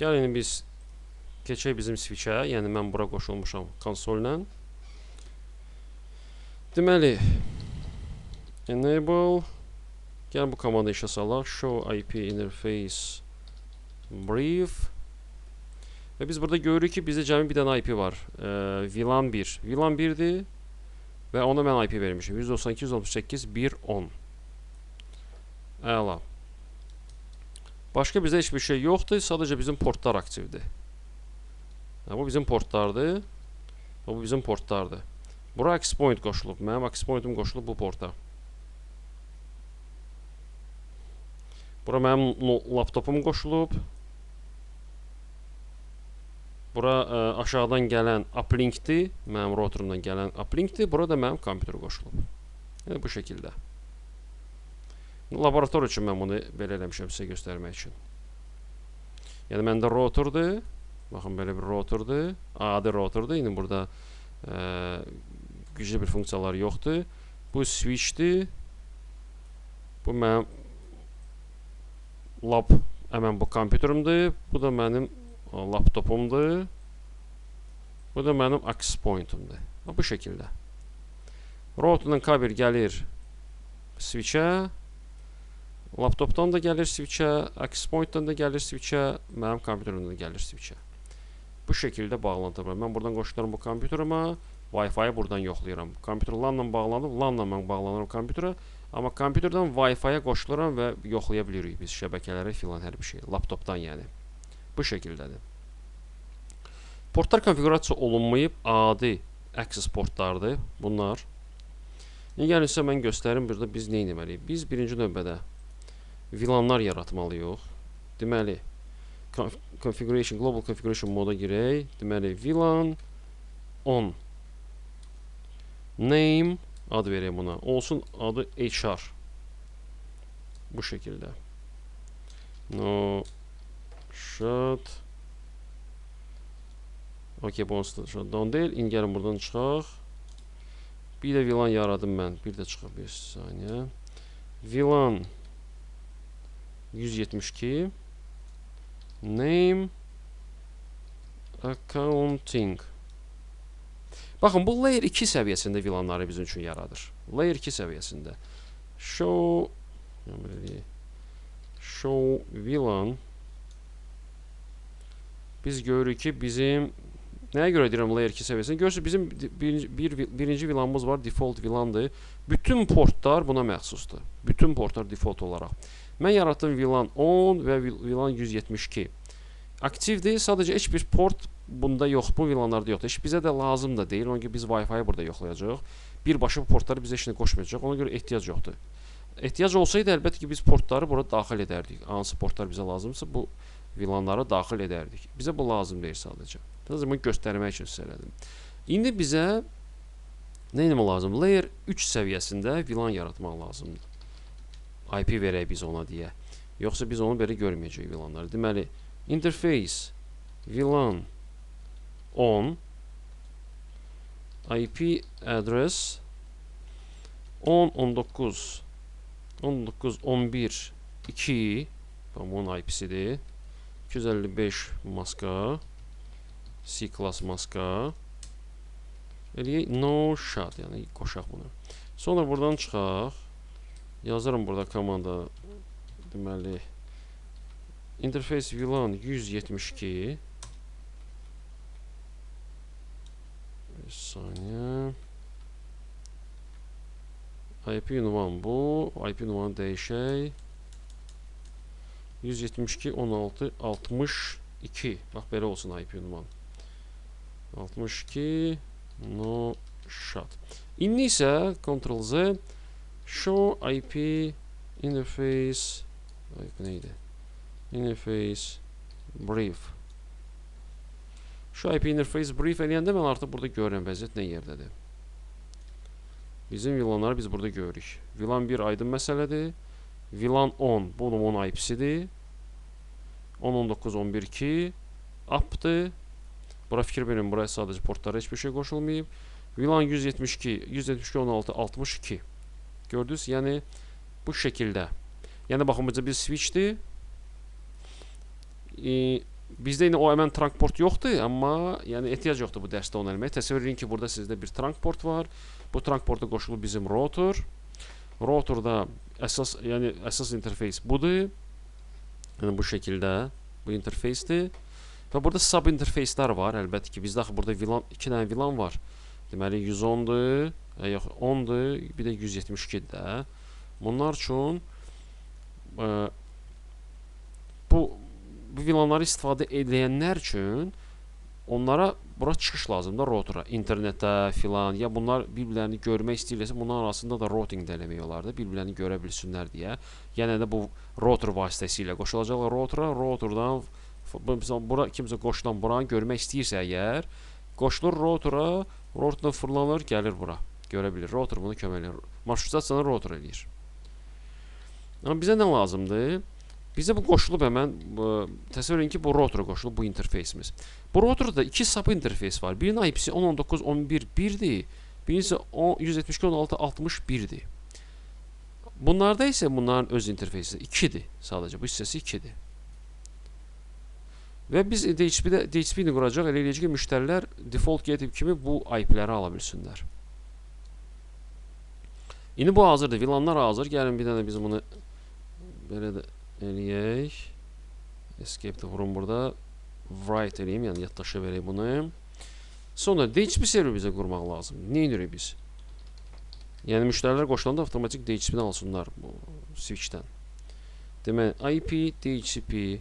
İndi biz keçək bizim switchə, yəni mən bura qoşulmuşam konsolla. Deməli enable Gəlin bu komandı işə salaq. Show IP interface brief və biz burada görürük ki, bizdə cəmi bir dənə IP var. E, VLAN 1. VLAN 1-dir və ona mən IP vermişəm. 192.168.1.10 Əla. Başqa bizdə heç bir şey yoxdur, sadəcə bizim portlar aktivdir. Ha, bu bizim portlardır. Bu bizim portlardır. Bura access point qoşulub. Mənim access pointim qoşulub bu porta. Bura mənim laptopum qoşulub. Bura ə, aşağıdan gələn uplinkdir. Mənim routerumdan gələn uplinkdir. Bura da mənim kompüter qoşulub. Yəni bu şəkildə. Laboratoriya üçün mən bunu belə eləmişəm sizə göstərmək üçün. Yəni məndə routerdur. Baxın belə bir routerdur. Adi routerdur. İndi burada ə, güclü bir funksiyalar yoxdur. Bu switchdir. Bu mənim lab həmən bu kompüterimdir. Bu da mənim ə, laptopumdur. Bu da mənim access pointimdir. Ha, Bu şəkildə. Routerdan kabel gəlir switchə. Laptopdan da gəlir switchə, access pointdən də gəlir switchə, mənim kompüterimdən də gəlir switchə. Bu şəkildə bağlantı var. Mən buradan qoşuluram bu kompüterima, Wi-Fi-ı buradan yoxlayıram. Kompüter LAN-la bağlanıb, LAN-la mən bağlanıram kompüterə, amma kompüterdən Wi-Fi-yə qoşuluram və yoxlaya bilirik biz şəbəkələri filan hər bir şey, laptopdan yəni. Bu şəkildədir. Portlar konfiqurasiya olunmayıb adi access portlardır bunlar. Gəlin sizə mən göstərim burada biz nə etməliyik. Biz birinci növbədə VLAN-lar yaratmalıyıq. Deməli, conf configuration global configuration moda girək. Deməli, VLAN on name ad verək buna. Olsun adı HR. Bu şəkildə. No shut Okay, bu shutdown deyil. İndi gəlin buradan çıxaq. Bir də VLAN yaradım mən. Bir də çıxıb bir saniyə. VLAN 172 name accounting Baxın, bu layer 2 səviyyəsində VLAN-ları bizim üçün yaradır. Layer 2 səviyyəsində. Show show VLAN biz görürük ki, bizim Nəyə görə deyirəm layer 2 səviyyəsində? Görürsüz bizim bir, vi- birinci VLAN-ımız var, default VLAN-dır. Bütün portlar buna məxsusdur. Bütün portlar default olaraq. Mən yaratdığım VLAN 10 və VLAN 172. Aktivdir. Sadəcə heç bir port bunda yox, bu VLAN-larda yoxdur. Heç bizə də lazım da deyil. Ona görə biz Wi-Fi-ı burada yoxlayacağıq. Birbaşa bu portları bizə heç nə qoşmayacaq. Ona görə ehtiyac yoxdur. Ehtiyac olsaydı əlbəttə ki biz portları bura daxil edərdik. Hansı portlar bizə lazımsa bu VLAN-ları daxil edərdik. Bizə bu lazım deyil sadəcə. Sadəcə bunu göstərmək üçün sizə elədim. İndi bizə nə etmək lazım? Layer 3 səviyyəsində VLAN yaratmaq lazımdır. IP verək biz ona deyə. Yoxsa biz onu belə görməyəcəyik VLAN-ları. Deməli, interface VLAN on IP address 10 19 19 11 2 Bax, bunun IP-sidir. 255 maska C class maska eləyək no shot yəni qoşaq bunu. Sonra buradan çıxaq. Yazarım burada komanda deməli interface VLAN 172 Bir saniyə. IP ünvan bu. IP ünvanı dəyişək. 172 16 62. Bax belə olsun IP ünvan. 62 no shot. İndi isə Ctrl Z show IP interface neydi? Interface brief. Şu IP interface brief eləyəndə mən artıq burada görürəm vəziyyət nə yerdədir. Bizim VLANları biz burada görürük. VLAN 1 aydın məsələdir. VLAN 10 bu onun IP-sidir. 10 19 11 2 appdır. Bura fikir verin, buraya sadəcə portlara heç bir şey qoşulmayıb. VLAN 172 172 16 62. Gördünüz? Yəni bu şəkildə. Yəni baxın, bu bir switchdir. E, bizdə indi o həmən trunk port yoxdur, amma yəni ehtiyac yoxdur bu dərsdə onu eləməyə. Təsəvvür edin ki, burada sizdə bir trunk port var. Bu trunk porta qoşulub bizim rotor. Rotorda əsas, yəni əsas interfeys budur. Yəni bu şəkildə bu interfeysdir. Və burada sub interfeyslər var. Əlbəttə ki, bizdə axı burada VLAN 2 dənə VLAN var. Deməli 110-dur, e, yox 10-dur, bir də 172-dir də. Bunlar üçün e, bu bu VLANları istifadə edənlər üçün onlara bura çıxış lazımdır rotora, internetə filan ya bunlar bir-birlərini görmək istəyirlərsə bunların arasında da routing də eləmək olar da, bir-birlərini görə bilsinlər deyə. Yəni də bu router vasitəsilə qoşulacaqlar rotora, rotordan məsələn bura kimsə qoşulan buranı görmək istəyirsə əgər qoşulur rotora, rotordan fırlanır, gəlir bura. Görə bilir. Rotor bunu kömək edir. Marşrutasiyanı rotor eləyir. Amma bizə nə lazımdır? Bizə bu qoşulub həmən bu, təsəvvür edin ki, bu rotora qoşulub bu interfeysimiz. Bu rotorda iki sub interfeys var. Birinin IP-si 10.19.11.1-dir, birincisi 172.16.61-dir. Bunlarda isə bunların öz interfeysi 2-dir sadəcə. Bu hissəsi 2-dir. Və biz DHCP-də DHCP ilə quracaq, elə eləyəcək ki, müştərilər default gateway kimi bu IP-ləri ala bilsinlər. İndi bu hazırdır. VLAN-lar hazır. Gəlin bir dənə biz bunu belə də eləyək. Escape də vurum burada. Write eləyim, yəni yaddaşa verək bunu. Sonra DHCP server bizə qurmaq lazımdır. Nə edirik biz? Yəni müştərilər qoşulanda avtomatik DHCP-dən alsınlar bu switch-dən. Demək, IP DHCP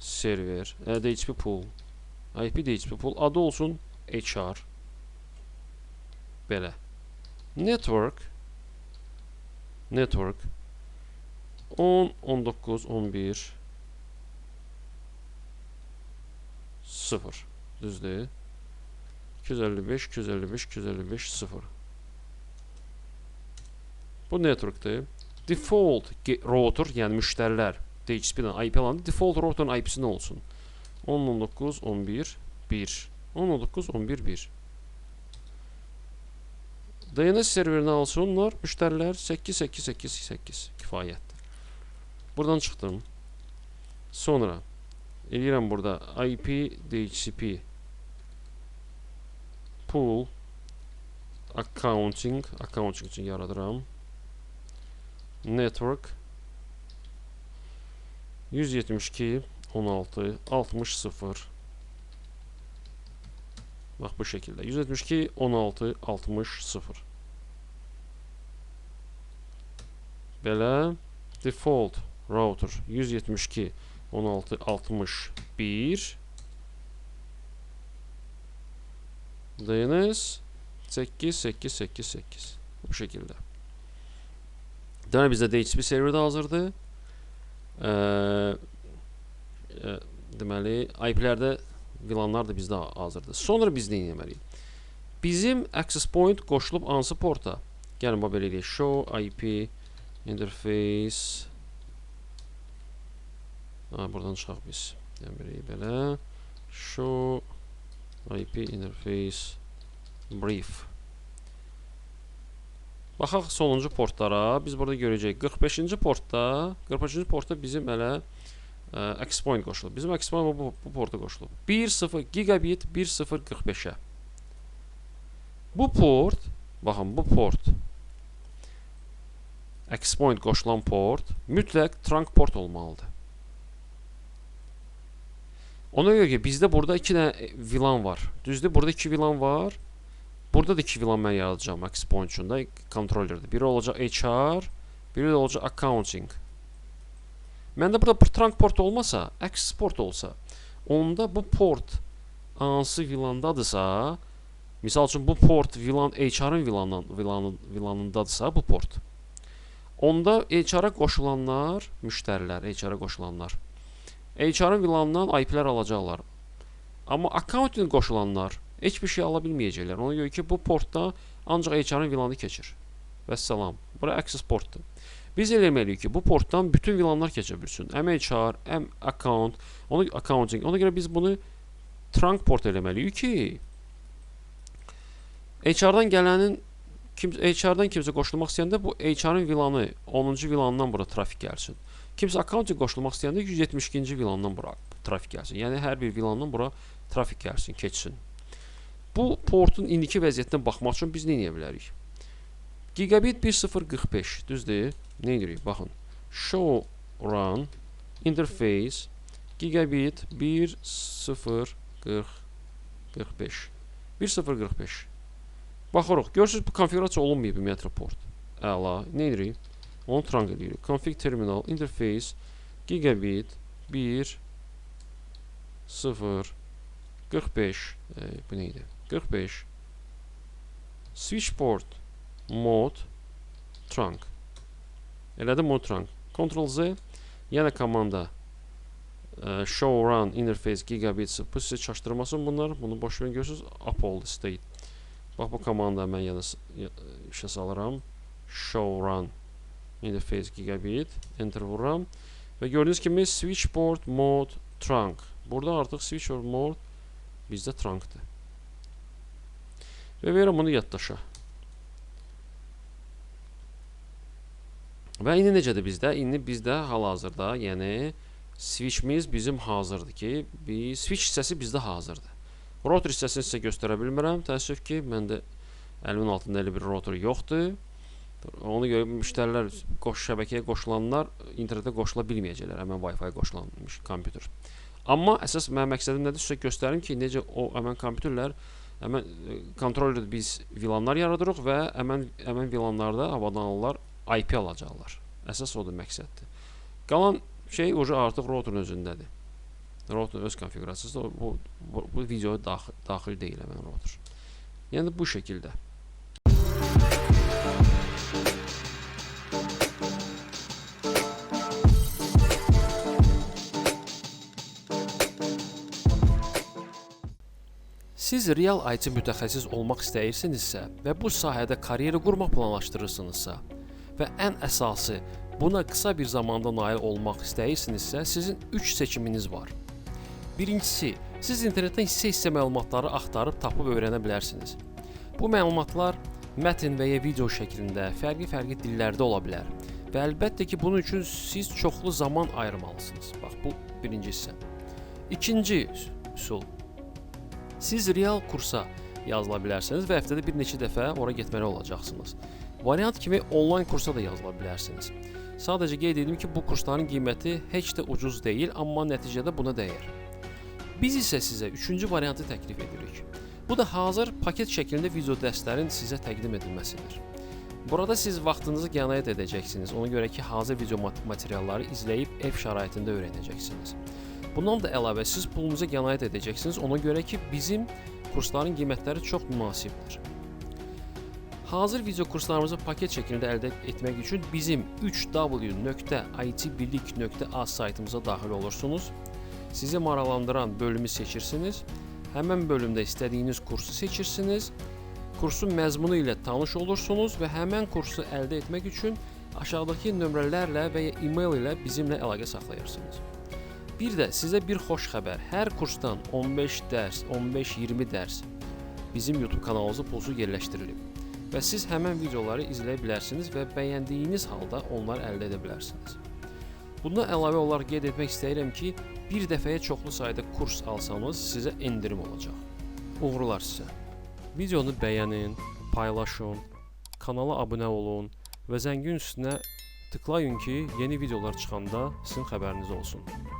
server, e, DHCP pool. IP DHCP pool adı olsun HR. Belə. Network. Network. 10 19 11 0 düzdür. 255 255 255 0 bu networkdir. Default router yəni müştərilər DHCP-dən IP alanı default router'ın IP-si nə olsun? 10 19 11 1 10 19 11 1 DNS serverini alsınlar. Müştərilər 8888 kifayətdir. Buradan çıxdım. Sonra eləyirəm burada IP DHCP pool. Accounting. Accounting üçün yaradıram. Network 172 16 60 0 Bax bu şəkildə 172 16 60 0 Belə default router 172 16 61 DNS 8888 bu şəkildə. Deməli bizdə DHCP server də hazırdır. Eee e, deməli IP-lərdə VLAN-lar da bizdə hazırdır. Sonra biz nə etməliyik? Bizim access point qoşulub hansı porta? Gəlin bax belə eləyək. Show IP interface Ha, buradan çıxaq biz. Deməli belə show IP interface brief. Baxaq sonuncu portlara. Biz burada görəcəyik 45-ci portda, 45-ci portda bizim hələ ə, access point qoşulub. Bizim access point bu, bu porta qoşulub. 1.0 gigabit 1.045-ə. Bu port, baxın bu port access point qoşulan port mütləq trunk port olmalıdır. Ona görə ki, bizdə burada 2 dənə VLAN var. Düzdür? Burada 2 VLAN var. Burada da 2 VLAN mən yaradacağam access point üçün də kontrollerdə. Biri olacaq HR, biri də olacaq accounting. Məndə burada trunk port olmasa, access port olsa, onda bu port hansı VLAN-dadırsa, misal üçün bu port VLAN HR-ın VLAN VLAN VLAN-ındadırsa bu port. Onda HR-a qoşulanlar, müştərilər, HR-a qoşulanlar HR-ın VLAN-dan IP-lər alacaqlar. Amma accounting qoşulanlar heç bir şey ala bilməyəcəklər. Ona görə ki, bu portda ancaq HR-ın VLAN-ı keçir. Vəssalam. Bura access portdur. Biz elə etməliyik ki, bu portdan bütün VLAN-lar keçə bilsin. Həm HR, həm account, onu accounting. Ona görə biz bunu trunk port eləməliyik ki, HR-dan gələnin kim HR-dan kimsə qoşulmaq istəyəndə bu HR-ın VLAN-ı 10-cu VLAN-dan bura trafik gəlsin. Kimsə akkauntə qoşulmaq istəyəndə 172-ci vilandan bura trafik gəlsin. Yəni hər bir vilandan bura trafik gəlsin, keçsin. Bu portun indiki vəziyyətinə baxmaq üçün biz nə edə bilərik? Gigabit 1045, düzdür? Nə edirik? Baxın. Show run interface gigabit 1040 45 1045 Baxırıq. Görürsüz bu konfiqurasiya olunmayıb ümumiyyətlə port. Əla. Nə edirik? Onu trunk edirik. Config terminal interface gigabit 1 0 45 e, bu neydi? 45 switch port mod trunk elədim mod trunk Ctrl Z yenə komanda. E, show run interface gigabit bu sizə çaşdırmasın bunlar? Bunu boş verin görürsüz up oldu state. Bax bu komanda mən yenə işə salıram. Show run interface gigabit. Enter vururam. Və gördüyünüz kimi switch port mod trunk burada artıq switch port mod bizdə trunkdır və verirəm bunu yaddaşa və indi necədir bizdə? İndi bizdə hal-hazırda yəni switchimiz bizim hazırdır ki biz switch hissəsi bizdə hazırdır. Rotor hissəsini sizə göstərə bilmirəm təəssüf ki məndə əlimin altında elə bir rotor yoxdur. Ona görə müştərilər qoş şəbəkəyə qoşulanlar internetə qoşula bilməyəcəklər, həmin Wi-Fi qoşulanmış kompüter. Amma əsas mənim məqsədim nədir? Sizə göstərim ki, necə o həmin kompüterlər həmin e, kontrollə biz VLAN-lar yaradırıq və həmin həmin VLAN-larda avadanlılar IP alacaqlar. Əsas odur məqsəddir. Qalan şey ucu artıq routerun özündədir. Router öz konfiqurasiyası bu, bu, bu videoya daxil, daxil deyil həmin router. Yəni bu şəkildə. Siz real IT mütəxəssis olmaq istəyirsinizsə və bu sahədə karyera qurmaq planlaşdırırsınızsa və ən əsası buna qısa bir zamanda nail olmaq istəyirsinizsə, sizin 3 seçiminiz var. Birincisi, siz internetdən hissə-hissə məlumatları axtarıb tapıb öyrənə bilərsiniz. Bu məlumatlar mətn və ya video şəklində fərqli-fərqli dillərdə ola bilər. Və əlbəttə ki, bunun üçün siz çoxlu zaman ayırmalısınız. Bax bu birinci hissə. İkinci üsul Siz real kursa yazıla bilərsiniz və həftədə bir neçə dəfə ora getməli olacaqsınız. Variant kimi onlayn kursa da yazıla bilərsiniz. Sadəcə qeyd edim ki, bu kursların qiyməti heç də ucuz deyil, amma nəticədə buna dəyər. Biz isə sizə üçüncü variantı təklif edirik. Bu da hazır paket şəklində video dərslərin sizə təqdim edilməsidir. Burada siz vaxtınızı qənaət edəcəksiniz. Ona görə ki, hazır video mat- materialları izləyib ev şəraitində öyrənəcəksiniz. Bundan da əlavə siz pulunuza qənaət edəcəksiniz. Ona görə ki, bizim kursların qiymətləri çox münasibdir. Hazır video kurslarımızı paket şəklində əldə etmək üçün bizim 3w.itbilik.a saytımıza daxil olursunuz. Sizi maraqlandıran bölümü seçirsiniz. Həmin bölümdə istədiyiniz kursu seçirsiniz. Kursun məzmunu ilə tanış olursunuz və həmin kursu əldə etmək üçün aşağıdakı nömrələrlə və ya e-mail ilə bizimlə əlaqə saxlayırsınız. Bir də sizə bir xoş xəbər. Hər kursdan 15 dərs, 15-20 dərs bizim YouTube kanalımıza pulsuz yerləşdirilib və siz həmin videoları izləyə bilərsiniz və bəyəndiyiniz halda onları əldə edə bilərsiniz. Bundan əlavə olaraq qeyd etmək istəyirəm ki, bir dəfəyə çoxlu sayda kurs alsanız sizə endirim olacaq. Uğurlar sizə. Videonu bəyənin, paylaşın, kanala abunə olun və zəngin üstünə tıklayın ki, yeni videolar çıxanda sizin xəbəriniz olsun.